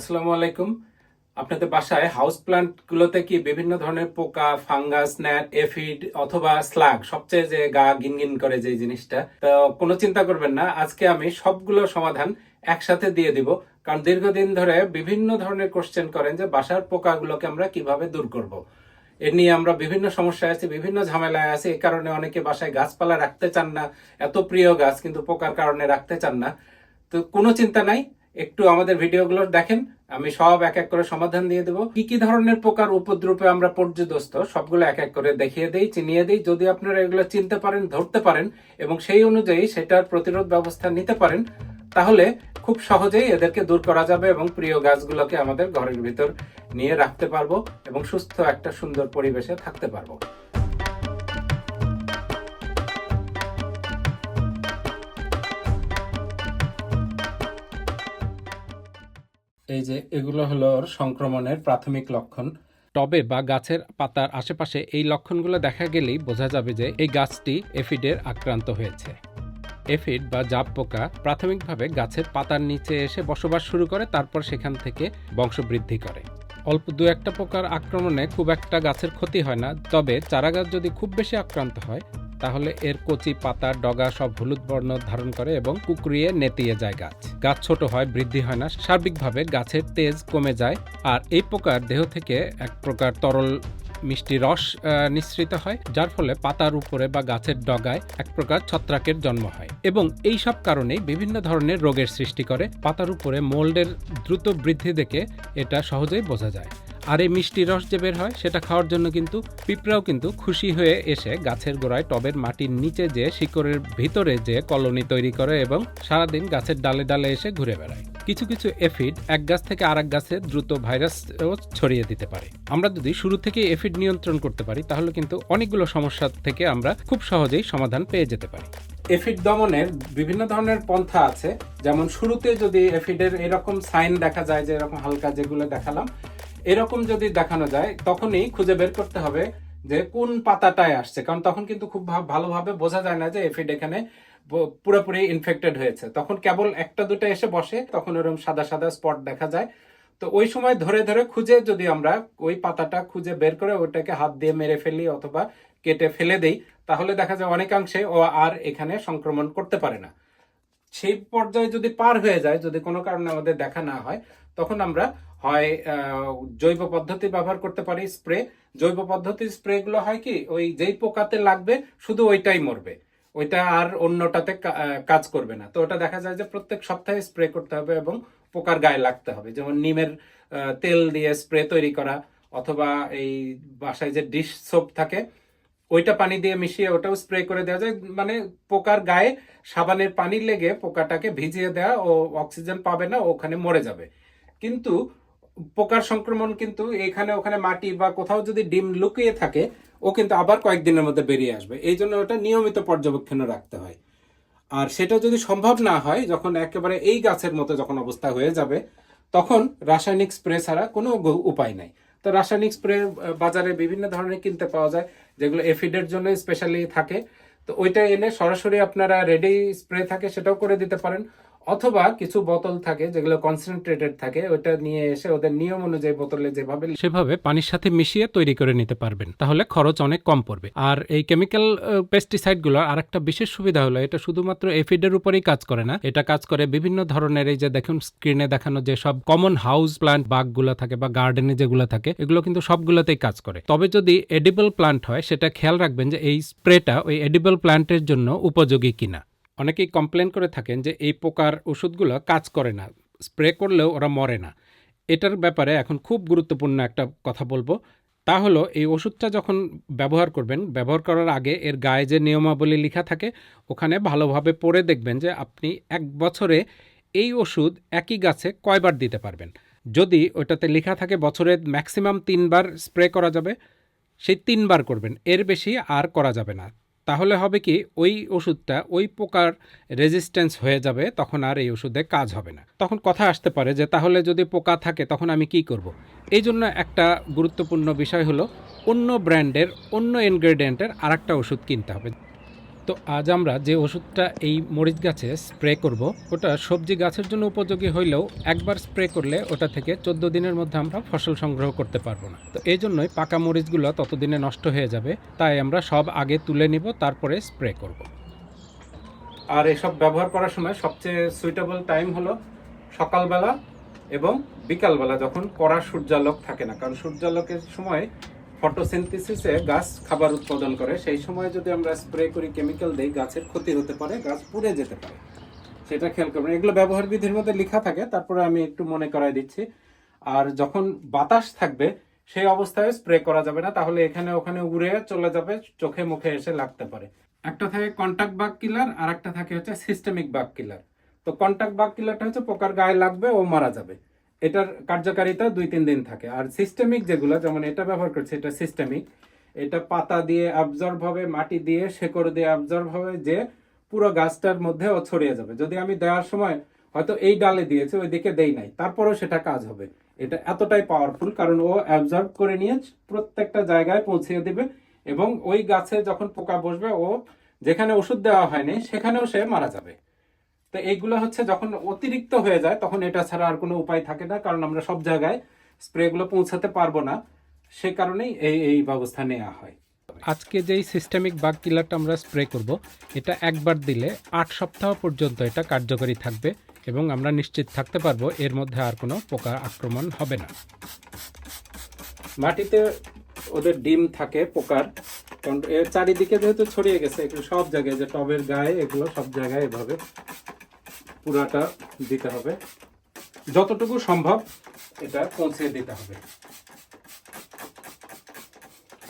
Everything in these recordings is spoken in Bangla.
আসসালামু আলাইকুম। আপনাদের বাসায় হাউস প্লান্ট গুলোতে কি বিভিন্ন ধরনের পোকা ফাঙ্গাস ন্যাট এফিড অথবা স্লাগ সবচেয়ে যে গা গিনগিন করে যে জিনিসটা, তো কোনো চিন্তা করবেন না। আজকে আমি সবগুলো সমাধান একসাথে দিয়ে দিব। কারণ দীর্ঘদিন ধরে বিভিন্ন ধরনের কোশ্চেন করেন যে বাসার পোকাগুলোকে আমরা কীভাবে দূর করব। এ নিয়ে আমরা বিভিন্ন সমস্যায় আছি, বিভিন্ন ঝামেলায় আছি। এই কারণে অনেকে বাসায় গাছপালা রাখতে চান না, এত প্রিয় গাছ কিন্তু পোকার কারণে রাখতে চান না। তো কোনো চিন্তা নাই। একটু আমাদের ভিডিওগুলো দেখেন, আমি সব এক এক করে সমাধান দিয়ে দেবো। কি কি ধরনের পোকার উপদ্রুপে আমরা পর্যদস্ত, সবগুলো এক এক করে দেখিয়ে দেই, চিনিয়ে দিই। যদি আপনারা এগুলো চিনতে পারেন, ধরতে পারেন, এবং সেই অনুযায়ী সেটার প্রতিরোধ ব্যবস্থা নিতে পারেন, তাহলে খুব সহজেই এদেরকে দূর করা যাবে এবং প্রিয় গাছগুলোকে আমাদের ঘরের ভিতর নিয়ে রাখতে পারব এবং সুস্থ একটা সুন্দর পরিবেশে থাকতে পারব। এই যে এগুলো হলো সংক্রমণের প্রাথমিক লক্ষণ। টবে বা গাছের পাতার আশেপাশে এই লক্ষণগুলো দেখা গেলেই বোঝা যাবে যে এই গাছটি এফিডের আক্রান্ত হয়েছে। এফিড বা জাপ পোকা প্রাথমিকভাবে গাছের পাতার নিচে এসে বসবাস শুরু করে, তারপর সেখান থেকে বংশবৃদ্ধি করে। অল্প দু একটা পোকার আক্রমণে খুব একটা গাছের ক্ষতি হয় না, তবে চারা গাছ যদি খুব বেশি আক্রান্ত হয় তাহলে এর কচি পাতা, ডগা সব হলুদ বর্ণ ধারণ করে এবং কুকরিয়ে নেতিয়ে যায় গাছ। গাছ ছোট হয়, বৃদ্ধি হয় না, সার্বিকভাবে গাছের তেজ কমে যায় আর এই প্রকার দেহ থেকে এক প্রকার তরল মিষ্টি রস নিঃসৃত হয়, যার ফলে পাতার উপরে বা গাছের ডগায় এক প্রকার ছত্রাকের জন্ম হয় এবং এই সব কারণেই বিভিন্ন ধরনের রোগের সৃষ্টি করে। পাতার উপরে মোল্ডের দ্রুত বৃদ্ধি দেখে এটা সহজেই বোঝা যায়। আর এই মিষ্টি রস যে বের হয়, সেটা খাওয়ার জন্য কিন্তু পিঁপড়াও কিন্তু খুশি হয়ে এসে গাছের গোড়ায় টবের মাটির নিচে যে শিকড়ের ভিতরে যে কলোনি তৈরি করে এবং সারাদিন গাছের ডালে ডালে এসে ঘুরে বেড়ায়। কিছু কিছু এফিড এক গাছ থেকে আরেক গাছে দ্রুত ভাইরাসও ছড়িয়ে দিতে পারে। আমরা যদি শুরু থেকে এফিড নিয়ন্ত্রণ করতে পারি, তাহলে কিন্তু অনেকগুলো সমস্যা থেকে আমরা খুব সহজেই সমাধান পেয়ে যেতে পারি। এফিড দমনের বিভিন্ন ধরনের পন্থা আছে। যেমন শুরুতে যদি এফিডের এরকম সাইন দেখা যায় যে এরকম হালকা যেগুলো দেখালাম এরকম যদি দেখানো যায়, তখনই খুঁজে বের করতে হবে যে কোন পাতাটায় আসছে। কারণ তখন কিন্তু খুব ভালোভাবে বোঝা যায় না যে এফিড এখানে পুরোপুরি ইনফেক্টেড হয়েছে। তখন কেবল একটা দুটো এসে বসে, তখন ওরকম সাদা সাদা স্পট দেখা যায়। তো ওই সময় ধরে ধরে খুঁজে যদি আমরা ওই পাতাটা খুঁজে বের করে ওটাকে হাত দিয়ে মেরে ফেলি অথবা কেটে ফেলে দেই, তাহলে দেখা যায় অনেকাংশে ও আর এখানে সংক্রমণ করতে পারে না। সেই পর্যায়ে যদি পার হয়ে যায়, যদি কোনো কারণে আমাদের দেখা না হয়, তখন আমরা হয় জৈব পদ্ধতি ব্যবহার করতে পারি, স্প্রে। জৈব পদ্ধতির স্প্রে গুলো হয় কি, ওই যেই পোকাতে লাগবে, শুধু ওইটাই মরবে। ওইটা আর অন্যটাতে কাজ করবে না। তো ওটা দেখা যায় যে প্রত্যেক সপ্তাহে স্প্রে করতে হবে এবং পোকার গায়ে লাগতে হবে। যেমন নিমের তেল দিয়ে স্প্রে তৈরি করা, অথবা এই বাসায় যে ডিশ সোপ থাকে, ওইটা পানি দিয়ে মিশিয়ে ওটাও স্প্রে করে দেওয়া যায়। মানে পোকার গায়ে সাবানের পানি লেগে পোকাটাকে ভিজিয়ে দেওয়া ও অক্সিজেন পাবে না, ওখানে মরে যাবে। কিন্তু পোকার সংক্রমণ কিন্তু এখানে, ওখানে মাটি বা কোথাও যদি ডিম লুকিয়ে থাকে, ও কিন্তু আবার কয়েকদিনের মধ্যে বেরিয়ে আসবে। এই জন্য ওটা নিয়মিত পর্যবেক্ষণে রাখতে হয়। আর সেটা যদি সম্ভব না হয়, যখন একেবারে এই গাছের মতো যখন অবস্থা হয়ে যাবে, তখন রাসায়নিক স্প্রে ছাড়া কোনো উপায় নাই। তো রাসায়নিক স্প্রে বাজারে বিভিন্ন ধরনের কিনতে পাওয়া যায়, যেগুলো এফিডের জন্য স্পেশালি থাকে। তো ওইটা এনে সরাসরি আপনারা রেডি স্প্রে থাকে, সেটাও করে দিতে পারেন। অথবা কিছু বোতল থাকে যেগুলো কনসেন্ট্রেটেড থাকে ওইটা নিয়ে এসে ওদের নিয়ম অনুযায়ী বোতলে যেভাবে সেভাবে পানির সাথে মিশিয়ে তৈরি করে নিতে পারবেন। তাহলে খরচ অনেক কম পড়বে। আর এই কেমিক্যাল পেস্টিসাইডগুলো আর একটা বিশেষ সুবিধা হলো, এটা শুধুমাত্র এফিডের উপরেই কাজ করে না, এটা কাজ করে বিভিন্ন ধরনের এই যে দেখুন স্ক্রিনে দেখানো যে সব কমন হাউস প্লান্ট বাগগুলো থাকে বা গার্ডেনে যেগুলো থাকে, এগুলো কিন্তু সবগুলোতেই কাজ করে। তবে যদি এডিবল প্লান্ট হয়, সেটা খেয়াল রাখবেন যে এই স্প্রেটা ওই এডিবল প্লান্টের জন্য উপযোগী কিনা। অনেকেই কমপ্লেন করে থাকেন যে এই পোকার ওষুধগুলো কাজ করে না, স্প্রে করলেও ওরা মরে না। এটার ব্যাপারে এখন খুব গুরুত্বপূর্ণ একটা কথা বলব। তা হলো, এই ওষুধটা যখন ব্যবহার করবেন, ব্যবহার করার আগে এর গায়ে যে নিয়মাবলী লেখা থাকে, ওখানে ভালোভাবে পড়ে দেখবেন যে আপনি এক বছরে এই ওষুধ একই গাছে কয়বার দিতে পারবেন। যদি ওটাতে লেখা থাকে বছরে ম্যাক্সিমাম তিনবার স্প্রে করা যাবে, সেই তিনবার করবেন। এর বেশি আর করা যাবে না। তাহলে হবে কি, ওই ওষুধটা ওই পোকার রেজিস্ট্যান্স হয়ে যাবে, তখন আর এই ওষুধে কাজ হবে না তখন কথা আসতে পারে যে, তাহলে যদি পোকা থাকে, তখন আমি কি করব। এই জন্য একটা গুরুত্বপূর্ণ বিষয় হলো, অন্য ব্র্যান্ডের অন্য ইনগ্রেডিয়েন্টের আর একটা ওষুধ কিনতে হবে তো আজ আমরা যে ওষুধটা এই মরিচ গাছে স্প্রে করব, ওটা সবজি গাছের জন্য উপযোগী হইলেও একবার স্প্রে করলে ওটা থেকে চোদ্দ দিনের মধ্যে আমরা ফসল সংগ্রহ করতে পারব না। তো এই জন্যই পাকা মরিচগুলো ততদিনে নষ্ট হয়ে যাবে, তাই আমরা সব আগে তুলে নিব, তারপরে স্প্রে করব। আর এসব ব্যবহার করার সময় সবচেয়ে সুইটেবল টাইম হলো সকালবেলা এবং বিকালবেলা, যখন কড়া সূর্যালোক থাকে না। কারণ সূর্যালোকের সময় ফটোসিনথেসিসে গাছ খাবার উৎপাদন করে, সেই সময় যদি আমরা স্প্রে করি, কেমিক্যাল দেই, গাছের ক্ষতি হতে পারে, গাছ পুড়ে যেতে পারে। সেটা খেয়াল করবেন। এগুলো ব্যবহার বিধির মধ্যে লেখা থাকে, তারপরে আমি একটু মনে করাই দিচ্ছি। আর যখন বাতাস থাকবে, সেই অবস্থায় স্প্রে করা যাবে না, তাহলে এখানে ওখানে উড়ে চলে যাবে, চোখে মুখে এসে লাগতে পারে। একটা থাকে কন্টাক্ট বাগ কিলার আর একটা থাকে হচ্ছে সিস্টেমিক বাগ কিলার তো কন্টাক্ট বাগ কিলারটা হচ্ছে পোকার গায়ে লাগবে, ও মারা যাবে। এটার কার্যকারিতা দুই, তিন দিন থাকে। আর সিস্টেমিক যেগুলো, যেমন এটা ব্যবহার করছে, এটা সিস্টেমিক এটা পাতা দিয়ে অ্যাবজর্ব হবে, মাটি দিয়ে শেকড় দিয়ে অ্যাবজর্ব হবে, যে পুরো গাছটার মধ্যে ও ছড়িয়ে যাবে। যদি আমি দেওয়ার সময় হয়তো এই ডালে দিয়েছে ওই দিকে দেই নাই, তারপরেও সেটা কাজ হবে। এটা এতটাই পাওয়ারফুল কারণ ও অ্যাবজর্ব করে নিয়ে প্রত্যেকটা জায়গায় পৌঁছিয়ে দিবে এবং ওই গাছে যখন পোকা বসবে, ও যেখানে ওষুধ দেওয়া হয়নি, সেখানেও সে মারা যাবে। তো এইগুলো হচ্ছে যখন অতিরিক্ত হয়ে যায় তখন এটা ছাড়া আর কোনো উপায় থাকে না কারণ আমরা সব জায়গায় স্প্রেগুলো পৌঁছাতে পারব না। সে কারণেই এই এই ব্যবস্থা নেওয়া হয়। আজকে যেই সিস্টেমিক বাগ কিলারটা আমরা স্প্রে করব এটা একবার দিলে আট সপ্তাহ পর্যন্ত এটা কার্যকরী থাকবে এবং আমরা নিশ্চিত থাকতে পারব এর মধ্যে আর কোনো পোকা আক্রমণ হবে না। মাটিতে ওদের ডিম থাকে পোকার কারণ এর চারিদিকে যেহেতু ছড়িয়ে গেছে এগুলো সব জায়গায় যে টবের গায়ে এগুলো সব জায়গায় এভাবে পুরাটা দিতে হবে। যতটুকু সম্ভব এটা পৌঁছে দিতে হবে।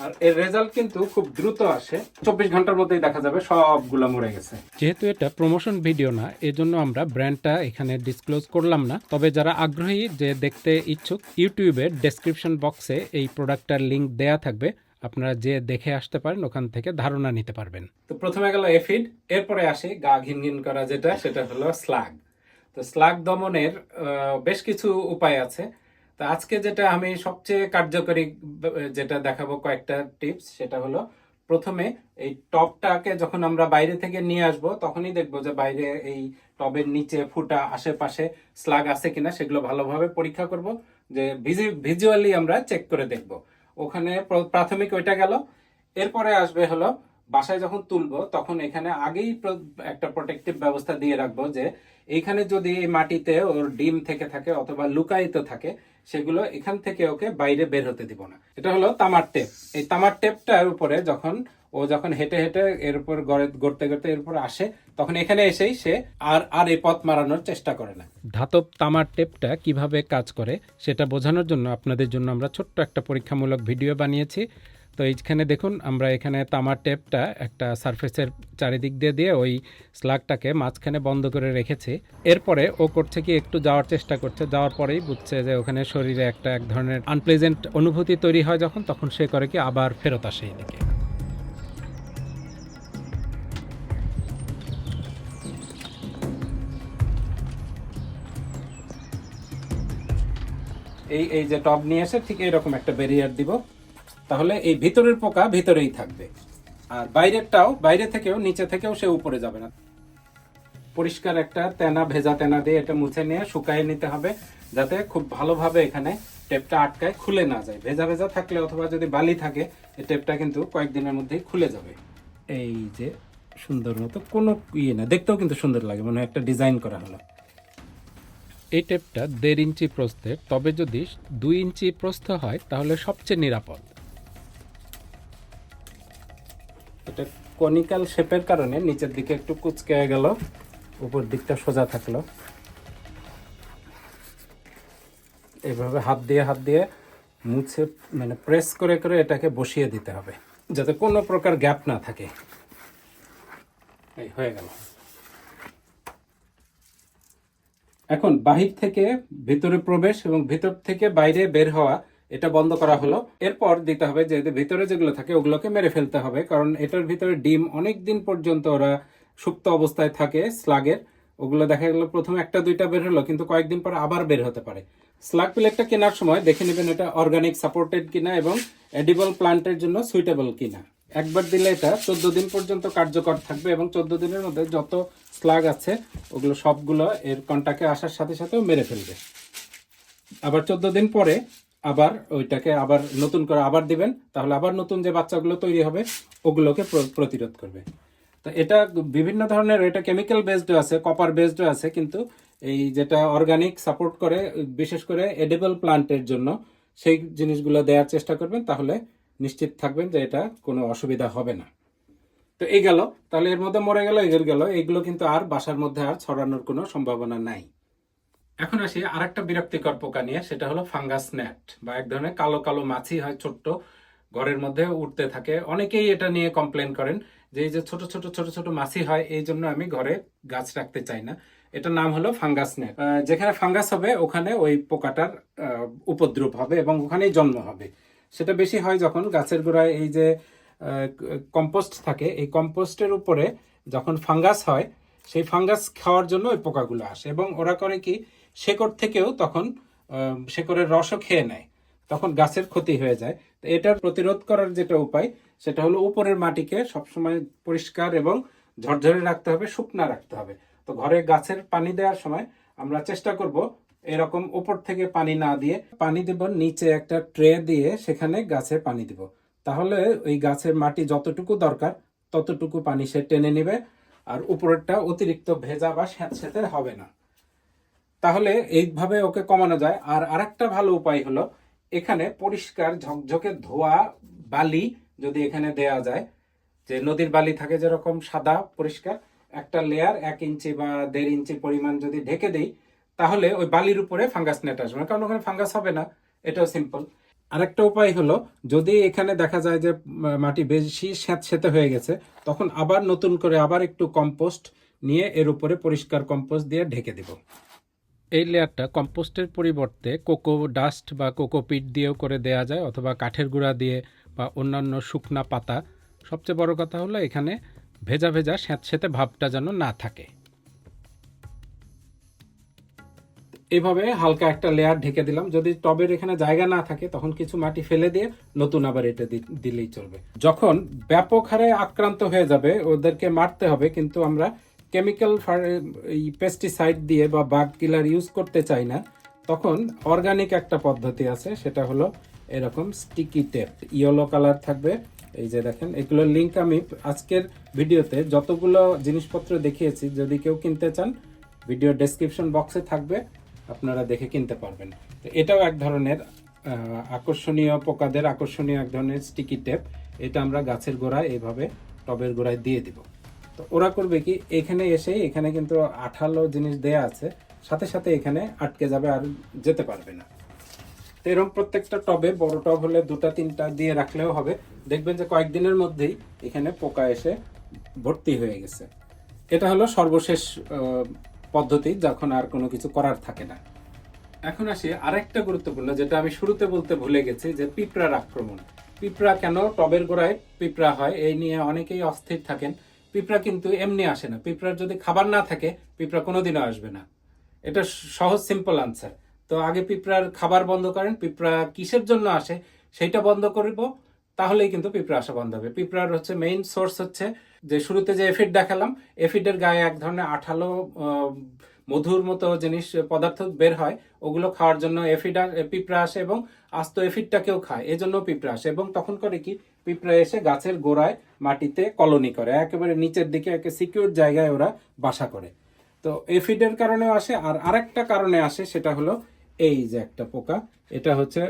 আর এর রেজাল্ট কিন্তু খুব দ্রুত আসে। চব্বিশ ঘণ্টার মধ্যেই দেখা যাবে সবগুলো মরে গেছে। যেহেতু এটা প্রমোশন ভিডিও না, এজন্য আমরা ব্র্যান্ডটা এখানে ডিসক্লোজ করলাম না। তবে যারা আগ্রহী যে দেখতে ইচ্ছুক, ইউটিউবের ডেসক্রিপশন বক্সে এই প্রোডাক্টটার লিংক দেয়া থাকবে। আপনারা যে দেখে আসতে পারেন, ওখান থেকে ধারণা নিতে পারবেন। তো প্রথমে গেল এফিড, এরপরে আসে গা ঘিন ঘিন করা যেটা, সেটা হলো স্লাগ। তো স্লাগ দমনের বেশ কিছু উপায় আছে। তো আজকে যেটা আমি সবচেয়ে কার্যকরী, যেটা দেখাবো কয়েকটা টিপস, সেটা হলো প্রথমে এই টবটাকে যখন আমরা বাইরে থেকে নিয়ে আসব, তখনই দেখব যে বাইরে এই টবের নিচে ফুটা আশেপাশে স্লাগ আছে কিনা, সেগুলো ভালোভাবে পরীক্ষা করব, যে ভিজুয়ালি আমরা চেক করে দেখব। ওখানে প্রাথমিক ওইটা গেল। এরপরে আসবে হলো, বাসায় যখন তুলবো, তখন এখানে আগেই একটা প্রোটেক্টিভ ব্যবস্থা দিয়ে রাখব যে, এইখানে যদি এই মাটিতে ওর ডিম থেকে থাকে অথবা লুকায়িত থাকে, সেগুলো এখান থেকে ওকে বাইরে বের হতে দিব না। এটা হলো তামার টেপ। এই তামার টেপটার উপরে যখন ও যখন হেঁটে হেঁটে এর উপর গড়ে, গড়তে গড়তে এর উপর আসে, তখন এখানে এসেই সে আর আর এই পথ মারানোর চেষ্টা করে না। ধাতব তামার টেপটা কীভাবে কাজ করে সেটা বোঝানোর জন্য আপনাদের জন্য আমরা ছোট্ট একটা পরীক্ষামূলক ভিডিও বানিয়েছি। তো এইখানে দেখুন, আমরা এখানে তামার টেপটা একটা সারফেসের চারিদিক দিয়ে দিয়ে ওই স্লাগটাকে মাঝখানে বন্ধ করে রেখেছি। এরপরে ও করছে কি, একটু যাওয়ার চেষ্টা করছে। যাওয়ার পরেই বুঝছে যে ওখানে শরীরে একটা, এক ধরনের আনপ্লেজেন্ট অনুভূতি তৈরি হয় যখন, তখন সে করে কি, আবার ফেরত আসে এদিকে। এই এই যে টব নিয়ে এসে ঠিক এরকম একটা ব্যারিয়ার দিব। তাহলে এই ভিতরের পোকা ভিতরেই থাকবে। আর বাইরেরটাও, বাইরে থেকেও, নিচে থেকেও সে উপরে যাবে না। পরিষ্কার একটা তেনা, ভেজা তেনা দিয়ে এটা মুছে নিয়ে শুকায় নিতে হবে, যাতে খুব ভালোভাবে এখানে টেপটা আটকায়, খুলে না যায়। ভেজা ভেজা থাকলে অথবা যদি বালি থাকে, এই টেপটা কিন্তু কয়েকদিনের মধ্যেই খুলে যাবে। এই যে সুন্দর মতো, কোনো ইয়ে না, দেখতেও কিন্তু সুন্দর লাগে, মনে একটা ডিজাইন করা হলো। এই টেপটা দেড় ইঞ্চি প্রস্থের, তবে যদি দুই ইঞ্চি প্রস্থ হয়, তাহলে সবচেয়ে নিরাপদ। এটা কনিক্যাল শেপের কারণে নিচের দিকে একটু কুচকে গেল, উপর দিকটা সোজা থাকল। এইভাবে হাত দিয়ে হাত দিয়ে মুছে মানে প্রেস করে করে এটাকে বসিয়ে দিতে হবে, যাতে কোনো প্রকার গ্যাপ না থাকে। এই হয়ে গেল। এখন বাহির থেকে ভিতরে প্রবেশ এবং ভিতর থেকে বাইরে বের হওয়া, এটা বন্ধ করা হলো। এরপর দিতে হবে যে ভিতরে যেগুলো থাকে ওগুলোকে মেরে ফেলতে হবে, কারণ এটার ভিতরে ডিম অনেক দিন পর্যন্ত ওরা সুপ্ত অবস্থায় থাকে স্লাগের। ওগুলো দেখা গেল প্রথমে একটা, দুইটা বের হলো, কিন্তু কয়েকদিন পর আবার বের হতে পারে। স্লাগ প্লেটটা কেনার সময় দেখে নেবেন এটা অর্গানিক, সাপোর্টেড কিনা এবং এডিবল প্লান্টের জন্য সুইটেবল কিনা। একবার দিলে এটা চোদ্দ দিন পর্যন্ত কার্যকর থাকবে এবং চোদ্দ দিনের মধ্যে যত স্লাগ আছে, ওগুলো সবগুলো এর কন্টাক্টে আসার সাথে সাথেও মেরে ফেলবে। আবার চোদ্দ দিন পরে আবার ওইটাকে আবার নতুন করে আবার দিবেন, তাহলে আবার নতুন যে বাচ্চাগুলো তৈরি হবে, ওগুলোকে প্রতিরোধ করবে। তো এটা বিভিন্ন ধরনের এটা কেমিক্যাল বেসড আছে কপার বেসড আছে, কিন্তু এই যেটা অর্গানিক সাপোর্ট করে, বিশেষ করে এডেবল প্লান্টের জন্য, সেই জিনিসগুলো দেওয়ার চেষ্টা করবেন, তাহলে নিশ্চিত থাকবেন যে এটা কোনো অসুবিধা হবে না। তো এই গেল। তাহলে এর মধ্যে মরে গেল এগের গেল। এইগুলো কিন্তু আর বাসার মধ্যে আর ছড়ানোর কোনো সম্ভাবনা নাই। এখন আসি আর একটা বিরক্তিকর পোকা নিয়ে, সেটা হলো ফাঙ্গাস ন্যাট বা এক ধরনের কালো কালো মাছি হয় ছোট্ট ঘরের মধ্যে উঠতে থাকে। অনেকেই এটা নিয়ে কমপ্লেন করেন যে এই যে ছোট ছোট ছোট ছোট মাছি হয়, এই জন্য আমি ঘরে গাছ রাখতে চাই না। এটার নাম হলো ফাঙ্গাস নেট যেখানে ফাঙ্গাস হবে, ওখানে ওই পোকাটার উপদ্রব হবে এবং ওখানেই জন্ম হবে। সেটা বেশি হয় যখন গাছের গোড়ায় এই যে কম্পোস্ট থাকে, এই কম্পোস্টের উপরে যখন ফাঙ্গাস হয়, সেই ফাঙ্গাস খাওয়ার জন্য ওই পোকাগুলো আসে এবং ওরা করে কি, শেকড় থেকেও তখন শেকড়ের রসও খেয়ে নেয়। তখন গাছের ক্ষতি হয়ে যায়। তো এটার প্রতিরোধ করার যেটা উপায়, সেটা হলো উপরের মাটিকে সবসময় পরিষ্কার এবং ঝরঝরে রাখতে হবে, শুকনা রাখতে হবে। তো ঘরে গাছের পানি দেওয়ার সময় আমরা চেষ্টা করব এরকম উপর থেকে পানি না দিয়ে পানি দেব, নিচে একটা ট্রে দিয়ে সেখানে গাছে পানি দিব। তাহলে ওই গাছের মাটি যতটুকু দরকার, ততটুকু পানি সে টেনে নেবে আর উপরেরটা অতিরিক্ত ভেজা বা স্যাঁতস্যাঁতে হবে না। তাহলে এইভাবে ওকে কমানো যায়। আর আরেকটা ভালো উপায় হলো, এখানে পরিষ্কার ঝকঝকে ধোয়া বালি যদি এখানে দেয়া যায়, যে নদীর বালি থাকে যেরকম সাদা পরিষ্কার, একটা লেয়ার এক ইঞ্চি বা দেড় ইঞ্চি পরিমাণ যদি ঢেকে দেই তাহলে ওই বালির উপরে ফাঙ্গাস নেট আসবে না, কারণ ওখানে ফাঙ্গাস হবে না। এটাও সিম্পল আরেকটা উপায় হলো, যদি এখানে দেখা যায় যে মাটি বেশি স্যাঁতস্যাঁতে হয়ে গেছে, তখন আবার নতুন করে আবার একটু কম্পোস্ট নিয়ে এর উপরে পরিষ্কার কম্পোস্ট দিয়ে ঢেকে দিব। এই লেয়ারটা কম্পোস্টের পরিবর্তে কোকো ডাস্ট বা কোকো কোকোপিট দিয়েও করে দেয়া যায়, অথবা কাঠের গুঁড়া দিয়ে বা অন্যান্য শুকনা পাতা। সবচেয়ে বড় কথা হলো, এখানে ভেজা ভেজা স্যাঁতস্যাঁতে ভাবটা যেন না থাকে। এইভাবে হালকা একটা লেয়ার ঢেকে দিলাম। যদি টবের এখানে জায়গা না থাকে, তখন কিছু মাটি ফেলে দিয়ে নতুন আবার এটা দিলেই চলবে। যখন ব্যাপক হারে আক্রান্ত হয়ে যাবে, ওদেরকে মারতে হবে, কিন্তু আমরা কেমিক্যাল এই পেস্টিসাইড দিয়ে বা বাগ কিলার ইউজ করতে চাই না। তখন অর্গানিক একটা পদ্ধতি আছে, সেটা হলো এরকম স্টিকি টেপ ইয়েলো কালার থাকবে। এই যে দেখেন, এগুলোর লিঙ্ক আমি আজকের ভিডিওতে যতগুলো জিনিসপত্র দেখিয়েছি, যদি কেউ কিনতে চান ভিডিও ডেসক্রিপশন বক্সে থাকবে। আপনারা দেখে কিনতে পারবেন। তো এটাও এক ধরনের আকর্ষণীয় পোকাদের আকর্ষণীয় এক ধরনের স্টিকি টেপ এটা আমরা গাছের গোড়ায় এইভাবে টবের গোড়ায় দিয়ে দিব। তো ওরা করবে কি, এখানে এসে এখানে কিন্তু আঠালো জিনিস দেয়া আছে, সাথে সাথে এখানে আটকে যাবে আর যেতে পারবে না। তো এরকম প্রত্যেকটা টবে, বড় টব হলে দুটা, তিনটা দিয়ে রাখলেও হবে। দেখবেন যে কয়েকদিনের মধ্যেই এখানে পোকা এসে ভর্তি হয়ে গেছে। এটা হলো সর্বশেষ পদ্ধতি যখন আর কোনো কিছু করার থাকে না। এখন আসি আরেকটা গুরুত্বপূর্ণ, যেটা আমি শুরুতে বলতে ভুলে গেছি, যে পিঁপড়ার আক্রমণ। পিঁপড়া কেন টবের গোড়ায় পিঁপড়া হয়, এই নিয়ে অনেকেই অস্থির থাকেন। পিঁপড়া কিন্তু এমনি আসে না। পিঁপড়ার যদি খাবার না থাকে, পিঁপড়া কোনোদিনও আসবে না। এটা সহজ সিম্পল আনসার তো আগে পিঁপড়ার খাবার বন্ধ করেন, পিঁপড়া কিসের জন্য আসে, সেইটা বন্ধ করব। তাহলেই কিন্তু পিঁপড়া আসা বন্ধ হবে। পিঁপড়ার হচ্ছে মেইন সোর্স হচ্ছে যে শুরুতে যে এফিড দেখালাম, এফিডের গায়ে এক ধরনের আঠালো মধুর মতো জিনিস, পদার্থ বের হয়, ওগুলো খাওয়ার জন্য এফিড পিঁপড়া আসে এবং আস্ত এফিডটাকেও খায়। এজন্য পিঁপড়া আসে এবং তখন করে কি, পিঁপড়া এসে গাছের গোড়ায় মাটিতে কলোনি করে। একেবারে নিচের দিকে, একে সিকিউর জায়গায় ওরা বাসা করে। তো এফিডের কারণেও আসে। আর আরেকটা কারণে আসে সেটা হলো এই যে একটা পোকা এটা হচ্ছে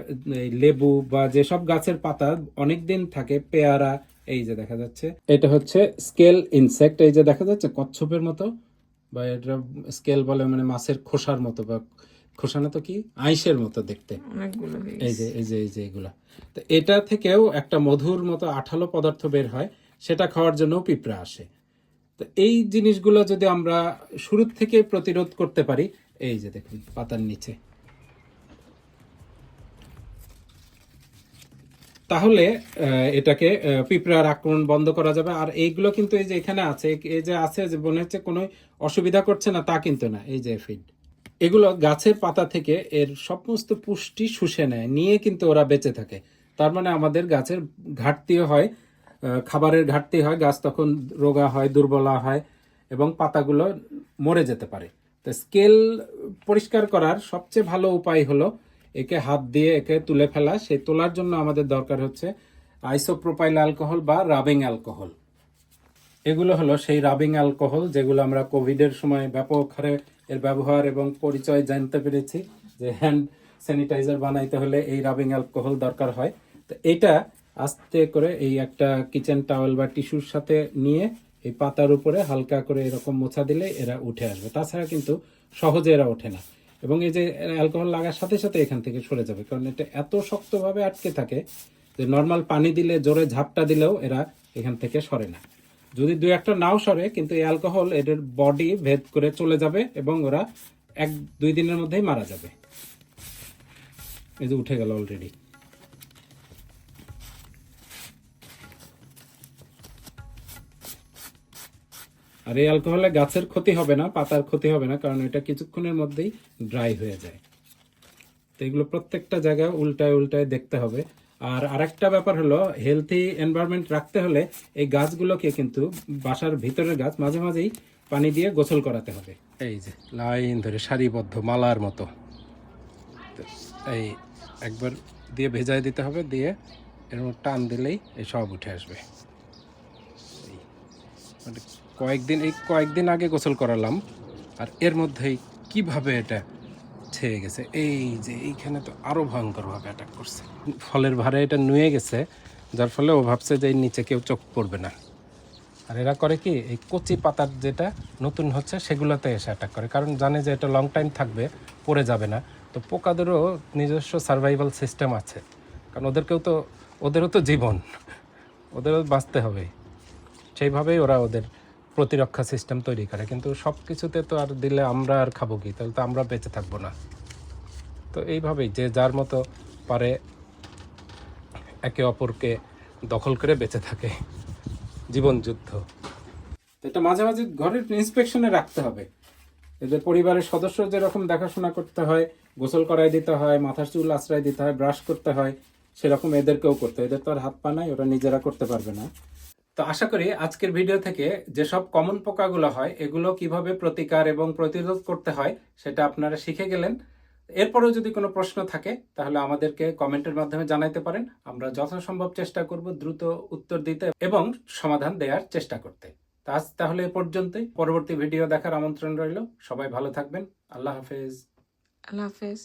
এই লেবু বা যেসব গাছের পাতা অনেক দিন থাকে পেয়ারা এই যে দেখা যাচ্ছে। এটা হচ্ছে স্কেল ইনসেক্ট এই যে দেখা যাচ্ছে কচ্ছপের মতো বা এটা স্কেল বলে মানে মাছের খোসার মতো বা খোসা না তো কি? আইসের মতো দেখতে। এই যে এই যে এই যে এগুলা। তো এটা থেকেও একটা মধুর মতো আঠালো পদার্থ বের হয় সেটা খাওয়ার জন্য পিঁপড়া আসে। তো এই জিনিসগুলো যদি আমরা শুরু থেকে প্রতিরোধ করতে পারি এই যে দেখুন পাতার নিচে। তাহলে এটাকে পিঁপড়ার আক্রমণ বন্ধ করা যাবে। আর এইগুলো কিন্তু এই যে এখানে আছে, এই যে আছে, যে মনে হচ্ছে কোনো অসুবিধা করছে না, তা কিন্তু না, এই যে ফিড। এগুলো গাছের পাতা থেকে এর সমস্ত পুষ্টি শুষে নেয়, নিয়ে কিন্তু ওরা বেঁচে থাকে। তার মানে আমাদের গাছের ঘাটতিও হয় খাবারের ঘাটতি হয়, গাছ তখন রোগা হয়, দুর্বলা হয়, এবং পাতাগুলো মরে যেতে পারে। তো স্কেল পরিষ্কার করার সবচেয়ে ভালো উপায় হলো একে হাত দিয়ে একে তুলে ফেলা। সেই তোলার জন্য আমাদের দরকার হচ্ছে আইসোপ্রোপাইল অ্যালকোহল বা রাবিং অ্যালকোহল। এগুলো হলো সেই রাবিং অ্যালকোহল যেগুলো আমরা কোভিডের সময় ব্যাপক হারে এর ব্যবহার এবং পরিচয় জানতে পেরেছি যে হ্যান্ড স্যানিটাইজার বানাইতে হলে এই রাবিং অ্যালকোহল দরকার হয়। তো এটা আস্তে করে এই একটা কিচেন টাওয়েল বা টিস্যুর সাথে নিয়ে এই পাতার উপরে হালকা করে এরকম মোছা দিলে এরা উঠে আসবে। তাছাড়া কিন্তু সহজে এরা ওঠে না। এবং এই যে অ্যালকোহল লাগার সাথে সাথে এখান থেকে সরে যাবে। কারণ এটা এত শক্তভাবে আটকে থাকে যে, নর্মাল পানি দিলে, জোরে ঝাপটা দিলেও এরা এখান থেকে সরে না। যদি দু একটা নাও সরে, কিন্তু এই অ্যালকোহল এদের বডি ভেদ করে চলে যাবে এবং ওরা এক দুই দিনের মধ্যেই মারা যাবে। এই যে উঠে গেল অলরেডি আর এই অ্যালকোহলে গাছের ক্ষতি হবে না, পাতার ক্ষতি হবে না, কারণ এটা কিছুক্ষণের মধ্যেই ড্রাই হয়ে যায়। তো এগুলো প্রত্যেকটা জায়গায় উল্টায় উল্টায় দেখতে হবে। আর আরেকটা ব্যাপার হলো হেলথি এনভায়রনমেন্ট রাখতে হলে এই গাছগুলোকে কিন্তু বাসার ভিতরের গাছ মাঝে মাঝেই পানি দিয়ে গোসল করাতে হবে। এই যে, লাইন ধরে সারিবদ্ধ মালার মতো। এই একবার দিয়ে ভেজায় দিতে হবে, দিয়ে এর মধ্যে টান দিলেই এই সব উঠে আসবে। মানে কয়েকদিন, এই কয়েকদিন আগে গোসল করালাম। আর এর মধ্যেই কীভাবে এটা ছেয়ে গেছে? এই যে এইখানে তো আরও ভয়ঙ্করভাবে অ্যাটাক করছে। ফলের ভারে এটা নুয়ে গেছে, যার ফলে ও ভাবছে যে নিচে কেউ চোখ পড়বে না। আর এরা করে কি, এই কচি পাতার যেটা নতুন হচ্ছে, সেগুলোতে এসে অ্যাটাক করে। কারণ জানে যে এটা লং টাইম থাকবে, পড়ে যাবে না। তো পোকাদেরও নিজস্ব সার্ভাইভাল সিস্টেম আছে। কারণ ওদেরকেও তো, ওদেরও তো জীবন। ওদেরও বাঁচতে হবে। সেইভাবেই ওরা ওদের প্রতিরক্ষা সিস্টেম তৈরি করে, কিন্তু সব কিছুতে তো আর দিলে আমরা আর খাব কি? তাহলে তো আমরা বেঁচে থাকব না। তো এইভাবেই যে যার মতো পারে একে অপরকে দখল করে বেঁচে থাকে। জীবন যুদ্ধ। এটা মাঝে মাঝে ঘরের ইন্সপেকশনে রাখতে হবে। এদের পরিবারের সদস্য যেরকম দেখাশোনা করতে হয়, গোসল করাই দিতে হয়, মাথার চুল আশ্রয় দিতে হয় ব্রাশ করতে হয়, সেরকম এদেরকেও করতে হয়। এদের তো আর হাত পা নাই, ওরা নিজেরা করতে পারবে না। তো আশা করি আজকের ভিডিও থেকে যেসব কমন পোকাগুলো হয়, এগুলো কীভাবে প্রতিকার এবং প্রতিরোধ করতে হয়, সেটা আপনারা শিখে গেলেন। এরপরেও যদি কোনো প্রশ্ন থাকে, তাহলে আমাদেরকে কমেন্টের মাধ্যমে জানাইতে পারেন। আমরা যথাসম্ভব চেষ্টা করব দ্রুত উত্তর দিতে এবং সমাধান দেওয়ার চেষ্টা করতে। তা আজ তাহলে এ পর্যন্তই। পরবর্তী ভিডিও দেখার আমন্ত্রণ রইল। সবাই ভালো থাকবেন। আল্লাহ হাফেজ। আল্লাহ হাফেজ।